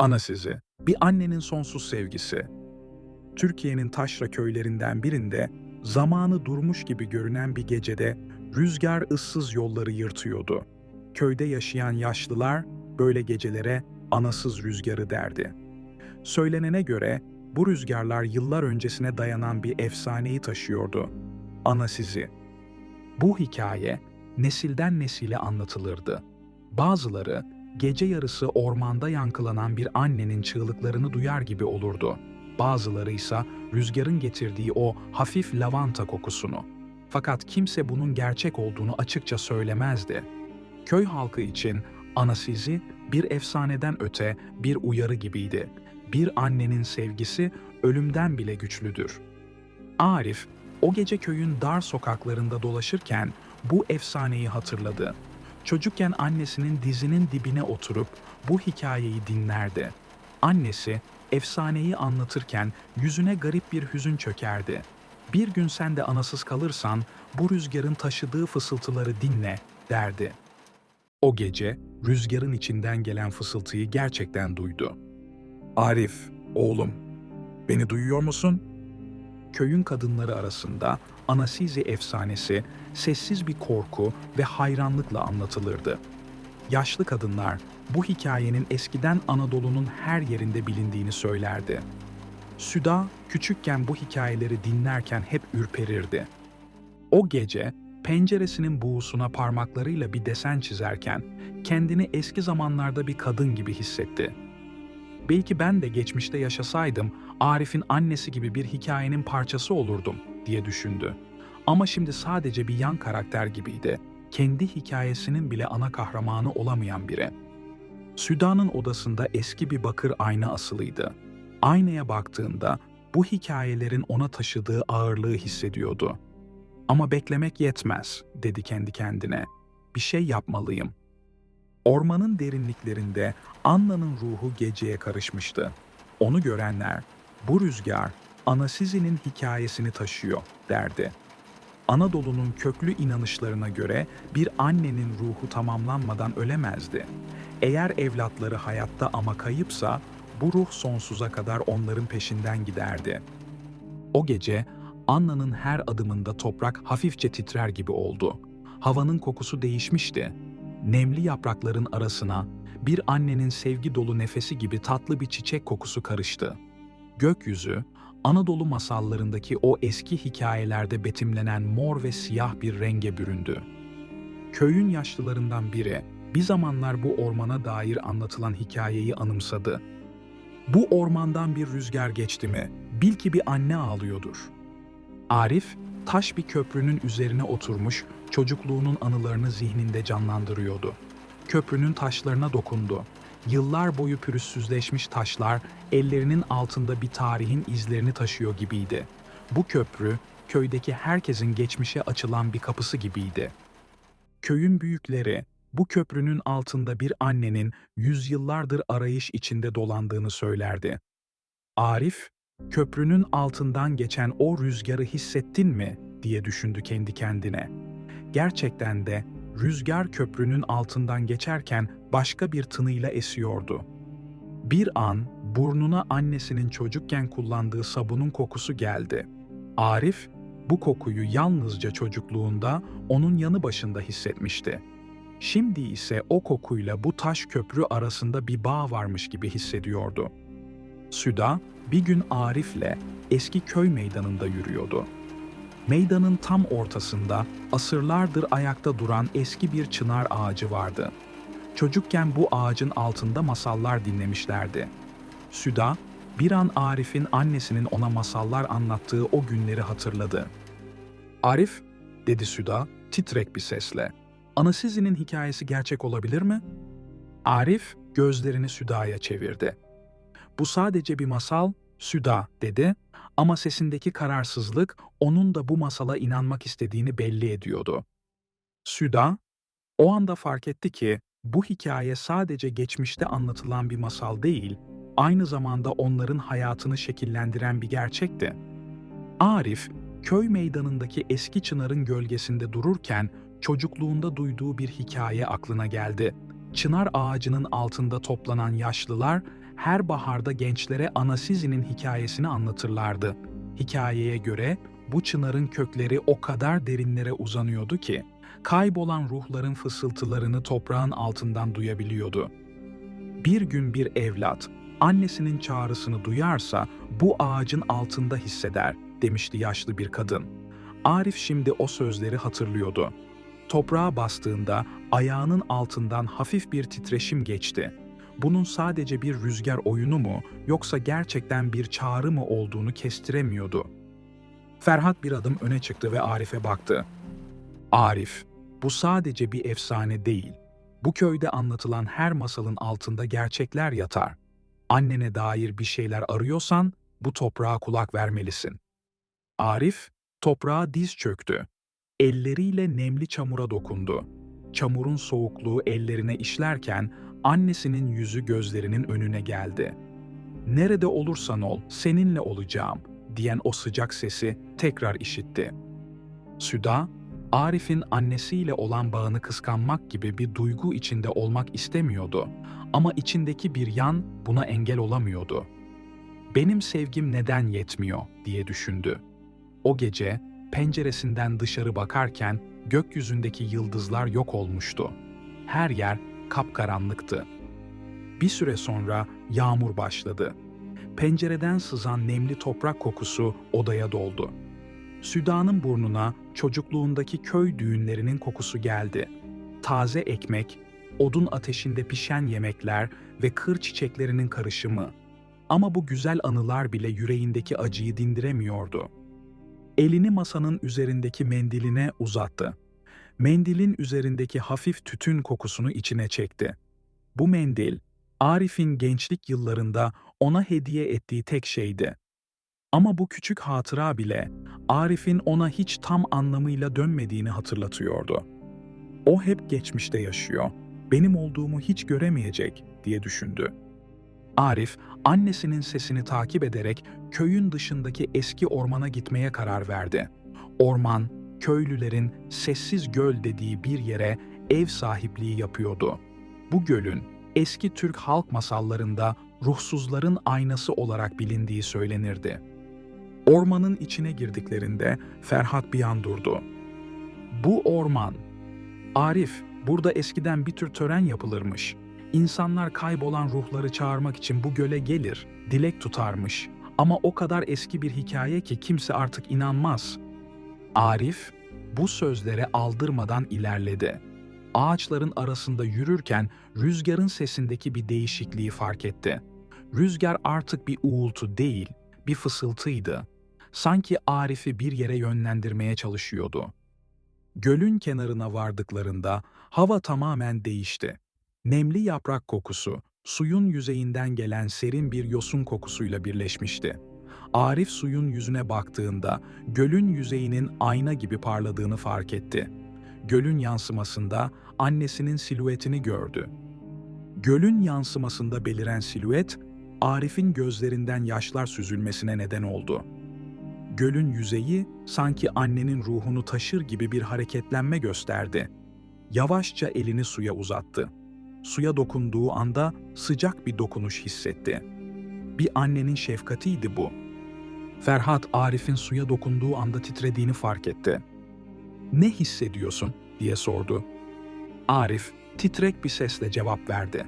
Ana sizi, bir annenin sonsuz sevgisi. Türkiye'nin taşra köylerinden birinde zamanı durmuş gibi görünen bir gecede rüzgar ıssız yolları yırtıyordu. Köyde yaşayan yaşlılar böyle gecelere anasız rüzgarı derdi. Söylenene göre bu rüzgarlar yıllar öncesine dayanan bir efsaneyi taşıyordu. Anasizi. Bu hikaye nesilden nesile anlatılırdı. Bazıları gece yarısı ormanda yankılanan bir annenin çığlıklarını duyar gibi olurdu. Bazıları ise rüzgarın getirdiği o hafif lavanta kokusunu. Fakat kimse bunun gerçek olduğunu açıkça söylemezdi. Köy halkı için Anasizi bir efsaneden öte bir uyarı gibiydi. Bir annenin sevgisi ölümden bile güçlüdür. Arif, o gece köyün dar sokaklarında dolaşırken bu efsaneyi hatırladı. Çocukken annesinin dizinin dibine oturup bu hikayeyi dinlerdi. Annesi efsaneyi anlatırken yüzüne garip bir hüzün çökerdi. Bir gün sen de anasız kalırsan bu rüzgarın taşıdığı fısıltıları dinle derdi. O gece rüzgarın içinden gelen fısıltıyı gerçekten duydu. Arif, oğlum, beni duyuyor musun? Köyün kadınları arasında Anasizi efsanesi sessiz bir korku ve hayranlıkla anlatılırdı. Yaşlı kadınlar bu hikayenin eskiden Anadolu'nun her yerinde bilindiğini söylerdi. Süda küçükken bu hikayeleri dinlerken hep ürperirdi. O gece penceresinin buğusuna parmaklarıyla bir desen çizerken kendini eski zamanlarda bir kadın gibi hissetti. Belki ben de geçmişte yaşasaydım Arif'in annesi gibi bir hikayenin parçası olurdum diye düşündü. Ama şimdi sadece bir yan karakter gibiydi. Kendi hikayesinin bile ana kahramanı olamayan biri. Süda'nın odasında eski bir bakır ayna asılıydı. Aynaya baktığında bu hikayelerin ona taşıdığı ağırlığı hissediyordu. Ama beklemek yetmez, dedi kendi kendine. Bir şey yapmalıyım. Ormanın derinliklerinde Anna'nın ruhu geceye karışmıştı. Onu görenler, bu rüzgar Anasizi'nin hikayesini taşıyor derdi. Anadolu'nun köklü inanışlarına göre bir annenin ruhu tamamlanmadan ölemezdi. Eğer evlatları hayatta ama kayıpsa bu ruh sonsuza kadar onların peşinden giderdi. O gece Anna'nın her adımında toprak hafifçe titrer gibi oldu. Havanın kokusu değişmişti. Nemli yaprakların arasına bir annenin sevgi dolu nefesi gibi tatlı bir çiçek kokusu karıştı. Gökyüzü, Anadolu masallarındaki o eski hikayelerde betimlenen mor ve siyah bir renge büründü. Köyün yaşlılarından biri bir zamanlar bu ormana dair anlatılan hikayeyi anımsadı. Bu ormandan bir rüzgar geçti mi, bil ki bir anne ağlıyordur. Arif, taş bir köprünün üzerine oturmuş, çocukluğunun anılarını zihninde canlandırıyordu. Köprünün taşlarına dokundu. Yıllar boyu pürüzsüzleşmiş taşlar ellerinin altında bir tarihin izlerini taşıyor gibiydi. Bu köprü köydeki herkesin geçmişe açılan bir kapısı gibiydi. Köyün büyükleri bu köprünün altında bir annenin yüzyıllardır arayış içinde dolandığını söylerdi. Arif, köprünün altından geçen o rüzgarı hissettin mi diye düşündü kendi kendine. Gerçekten de rüzgar köprünün altından geçerken başka bir tınıyla esiyordu. Bir an burnuna annesinin çocukken kullandığı sabunun kokusu geldi. Arif bu kokuyu yalnızca çocukluğunda onun yanı başında hissetmişti. Şimdi ise o kokuyla bu taş köprü arasında bir bağ varmış gibi hissediyordu. Süda bir gün Arif'le eski köy meydanında yürüyordu. Meydanın tam ortasında asırlardır ayakta duran eski bir çınar ağacı vardı. Çocukken bu ağacın altında masallar dinlemişlerdi. Süda, bir an Arif'in annesinin ona masallar anlattığı o günleri hatırladı. Arif, dedi Süda titrek bir sesle. Anasizi'nin hikayesi gerçek olabilir mi? Arif gözlerini Süda'ya çevirdi. Bu sadece bir masal, Süda dedi ama sesindeki kararsızlık onun da bu masala inanmak istediğini belli ediyordu. Süda, o anda fark etti ki bu hikaye sadece geçmişte anlatılan bir masal değil, aynı zamanda onların hayatını şekillendiren bir gerçekti. Arif, köy meydanındaki eski çınarın gölgesinde dururken çocukluğunda duyduğu bir hikaye aklına geldi. Çınar ağacının altında toplanan yaşlılar her baharda gençlere Anasizi'nin hikayesini anlatırlardı. Hikayeye göre bu çınarın kökleri o kadar derinlere uzanıyordu ki, kaybolan ruhların fısıltılarını toprağın altından duyabiliyordu. Bir gün bir evlat, annesinin çağrısını duyarsa bu ağacın altında hisseder, demişti yaşlı bir kadın. Arif şimdi o sözleri hatırlıyordu. Toprağa bastığında ayağının altından hafif bir titreşim geçti. Bunun sadece bir rüzgar oyunu mu yoksa gerçekten bir çağrı mı olduğunu kestiremiyordu. Ferhat bir adım öne çıktı ve Arif'e baktı. Arif, bu sadece bir efsane değil. Bu köyde anlatılan her masalın altında gerçekler yatar. Annene dair bir şeyler arıyorsan bu toprağa kulak vermelisin. Arif toprağa diz çöktü. Elleriyle nemli çamura dokundu. Çamurun soğukluğu ellerine işlerken annesinin yüzü gözlerinin önüne geldi. Nerede olursan ol, seninle olacağım diyen o sıcak sesi tekrar işitti. Süda, Arif'in annesiyle olan bağını kıskanmak gibi bir duygu içinde olmak istemiyordu ama içindeki bir yan buna engel olamıyordu. Benim sevgim neden yetmiyor diye düşündü. O gece penceresinden dışarı bakarken gökyüzündeki yıldızlar yok olmuştu. Her yer kapkaranlıktı. Bir süre sonra yağmur başladı. Pencereden sızan nemli toprak kokusu odaya doldu. Süda'nın burnuna çocukluğundaki köy düğünlerinin kokusu geldi. Taze ekmek, odun ateşinde pişen yemekler ve kır çiçeklerinin karışımı. Ama bu güzel anılar bile yüreğindeki acıyı dindiremiyordu. Elini masanın üzerindeki mendiline uzattı. Mendilin üzerindeki hafif tütün kokusunu içine çekti. Bu mendil, Arif'in gençlik yıllarında ona hediye ettiği tek şeydi. Ama bu küçük hatıra bile Arif'in ona hiç tam anlamıyla dönmediğini hatırlatıyordu. O hep geçmişte yaşıyor, benim olduğumu hiç göremeyecek diye düşündü. Arif, annesinin sesini takip ederek köyün dışındaki eski ormana gitmeye karar verdi. Orman, köylülerin sessiz göl dediği bir yere ev sahipliği yapıyordu. Bu gölün eski Türk halk masallarında ruhsuzların aynası olarak bilindiği söylenirdi. Ormanın içine girdiklerinde Ferhat bir an durdu. Bu orman. Arif, burada eskiden bir tür tören yapılırmış. İnsanlar kaybolan ruhları çağırmak için bu göle gelir, dilek tutarmış. Ama o kadar eski bir hikaye ki kimse artık inanmaz. Arif, bu sözlere aldırmadan ilerledi. Ağaçların arasında yürürken rüzgarın sesindeki bir değişikliği fark etti. Rüzgar artık bir uğultu değil, bir fısıltıydı. Sanki Arif'i bir yere yönlendirmeye çalışıyordu. Gölün kenarına vardıklarında hava tamamen değişti. Nemli yaprak kokusu, suyun yüzeyinden gelen serin bir yosun kokusuyla birleşmişti. Arif suyun yüzüne baktığında gölün yüzeyinin ayna gibi parladığını fark etti. Gölün yansımasında annesinin silüetini gördü. Gölün yansımasında beliren silüet, Arif'in gözlerinden yaşlar süzülmesine neden oldu. Gölün yüzeyi sanki annenin ruhunu taşır gibi bir hareketlenme gösterdi. Yavaşça elini suya uzattı. Suya dokunduğu anda sıcak bir dokunuş hissetti. Bir annenin şefkatiydi bu. Ferhat Arif'in suya dokunduğu anda titrediğini fark etti. "Ne hissediyorsun?" diye sordu. Arif titrek bir sesle cevap verdi.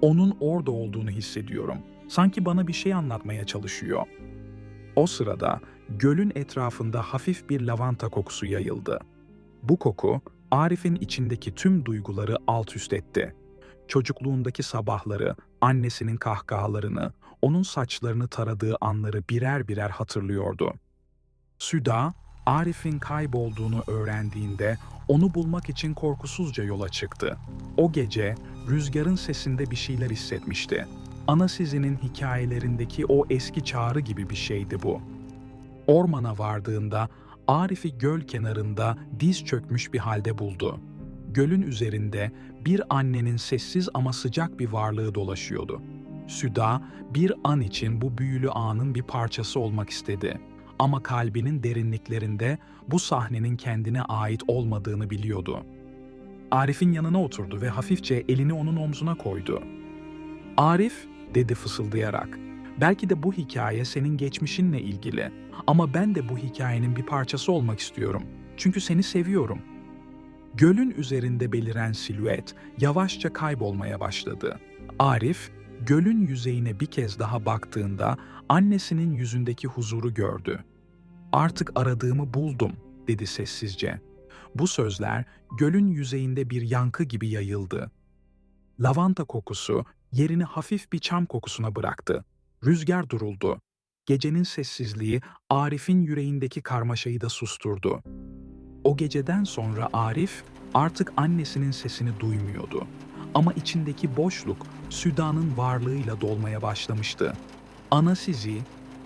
Onun orada olduğunu hissediyorum. Sanki bana bir şey anlatmaya çalışıyor. O sırada gölün etrafında hafif bir lavanta kokusu yayıldı. Bu koku Arif'in içindeki tüm duyguları alt üst etti. Çocukluğundaki sabahları, annesinin kahkahalarını, onun saçlarını taradığı anları birer birer hatırlıyordu. Süda, Arif'in kaybolduğunu öğrendiğinde onu bulmak için korkusuzca yola çıktı. O gece rüzgarın sesinde bir şeyler hissetmişti. Anasizi'nin hikayelerindeki o eski çağrı gibi bir şeydi bu. Ormana vardığında Arif'i göl kenarında diz çökmüş bir halde buldu. Gölün üzerinde bir annenin sessiz ama sıcak bir varlığı dolaşıyordu. Süda bir an için bu büyülü anın bir parçası olmak istedi. Ama kalbinin derinliklerinde bu sahnenin kendine ait olmadığını biliyordu. Arif'in yanına oturdu ve hafifçe elini onun omzuna koydu. Arif dedi fısıldayarak. Belki de bu hikaye senin geçmişinle ilgili. Ama ben de bu hikayenin bir parçası olmak istiyorum. Çünkü seni seviyorum. Gölün üzerinde beliren silüet yavaşça kaybolmaya başladı. Arif, gölün yüzeyine bir kez daha baktığında annesinin yüzündeki huzuru gördü. Artık aradığımı buldum, dedi sessizce. Bu sözler gölün yüzeyinde bir yankı gibi yayıldı. Lavanta kokusu yerini hafif bir çam kokusuna bıraktı. Rüzgar duruldu. Gecenin sessizliği Arif'in yüreğindeki karmaşayı da susturdu. O geceden sonra Arif artık annesinin sesini duymuyordu. Ama içindeki boşluk Süda'nın varlığıyla dolmaya başlamıştı. Anasizi,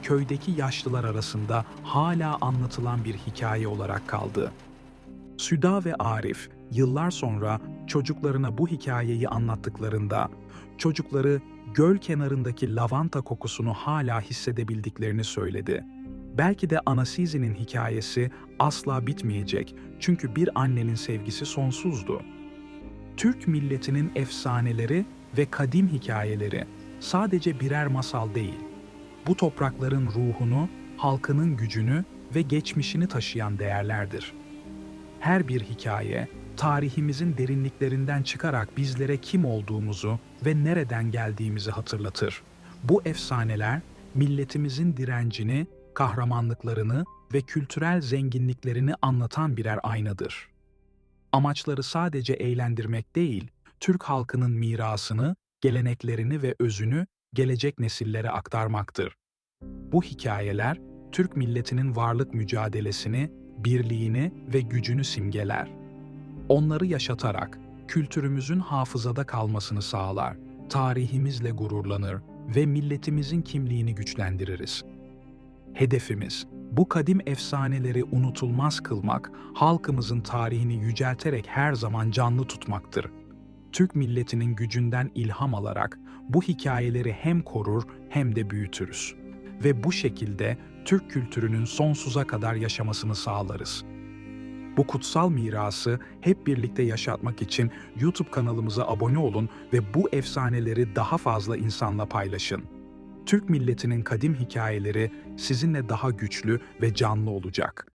köydeki yaşlılar arasında hala anlatılan bir hikaye olarak kaldı. Süda ve Arif yıllar sonra çocuklarına bu hikayeyi anlattıklarında çocukları göl kenarındaki lavanta kokusunu hala hissedebildiklerini söyledi. Belki de Anasizi'nin hikayesi asla bitmeyecek çünkü bir annenin sevgisi sonsuzdu. Türk milletinin efsaneleri ve kadim hikayeleri sadece birer masal değil. Bu toprakların ruhunu, halkının gücünü ve geçmişini taşıyan değerlerdir. Her bir hikaye, tarihimizin derinliklerinden çıkarak bizlere kim olduğumuzu ve nereden geldiğimizi hatırlatır. Bu efsaneler, milletimizin direncini, kahramanlıklarını ve kültürel zenginliklerini anlatan birer aynadır. Amaçları sadece eğlendirmek değil, Türk halkının mirasını, geleneklerini ve özünü gelecek nesillere aktarmaktır. Bu hikayeler, Türk milletinin varlık mücadelesini, birliğini ve gücünü simgeler. Onları yaşatarak kültürümüzün hafızada kalmasını sağlar, tarihimizle gururlanır ve milletimizin kimliğini güçlendiririz. Hedefimiz, bu kadim efsaneleri unutulmaz kılmak, halkımızın tarihini yücelterek her zaman canlı tutmaktır. Türk milletinin gücünden ilham alarak bu hikayeleri hem korur hem de büyütürüz. Ve bu şekilde Türk kültürünün sonsuza kadar yaşamasını sağlarız. Bu kutsal mirası hep birlikte yaşatmak için YouTube kanalımıza abone olun ve bu efsaneleri daha fazla insanla paylaşın. Türk milletinin kadim hikayeleri sizinle daha güçlü ve canlı olacak.